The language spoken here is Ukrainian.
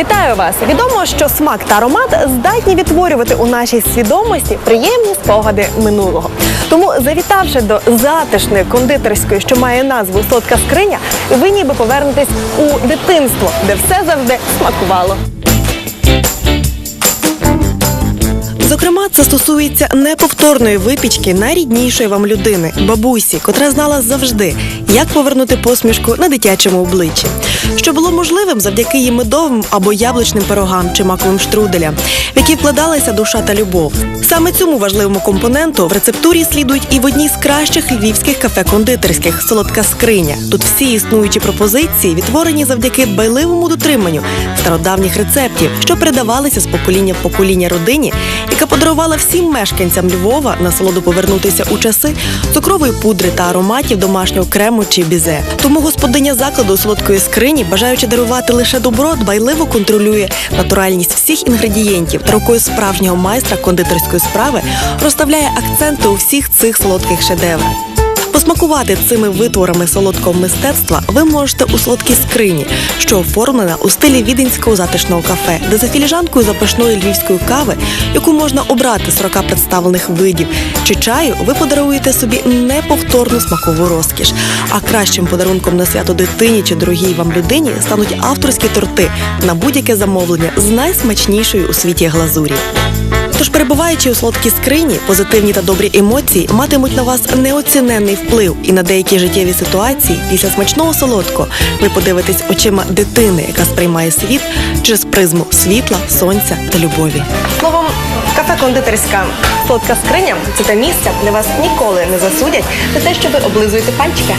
Вітаю вас! Відомо, що смак та аромат здатні відтворювати у нашій свідомості приємні спогади минулого. Тому, завітавши до затишної кондитерської, що має назву Солодка скриня, ви ніби повернетесь у дитинство, де все завжди смакувало. Зокрема, це стосується неповторної випічки найріднішої вам людини, бабусі, котра знала завжди, як повернути посмішку на дитячому обличчі, що було можливим завдяки її медовим або яблучним пирогам чи маковим штруделям, в які вкладалася душа та любов. Саме цьому важливому компоненту в рецептурі слідують і в одній з кращих львівських кафе-кондитерських солодка скриня. Тут всі існуючі пропозиції відтворені завдяки байливому дотриманню стародавніх рецептів, що передавалися з покоління в покоління родині, яка подарувала всім мешканцям Львова насолоду повернутися у часи цукрової пудри та ароматів домашнього крему чи бізе. Тому господиня закладу солодкої скрині, бажаючи дарувати лише добро, дбайливо контролює натуральність всіх інгредієнтів та рукою справжнього майстра кондитерської справи розставляє акценти у всіх цих солодких шедеврах. Посмакувати цими витворами солодкого мистецтва ви можете у солодкій скрині, що оформлена у стилі віденського затишного кафе, де за філіжанкою запашної львівської кави, яку можна обрати з 40 представлених видів, чи чаю, ви подаруєте собі неповторну смакову розкіш. А кращим подарунком на свято дитині чи дорогій вам людині стануть авторські торти на будь-яке замовлення з найсмачнішою у світі глазурі. Тож, перебуваючи у солодкій скрині, позитивні та добрі емоції матимуть на вас неоціненний вплив, і на деякі життєві ситуації після смачного солодкого ви подивитесь очима дитини, яка сприймає світ через призму світла, сонця та любові. Словом, кафе-кондитерська солодка скриня це те місце, де вас ніколи не засудять за те, що ви облизуєте пальчики.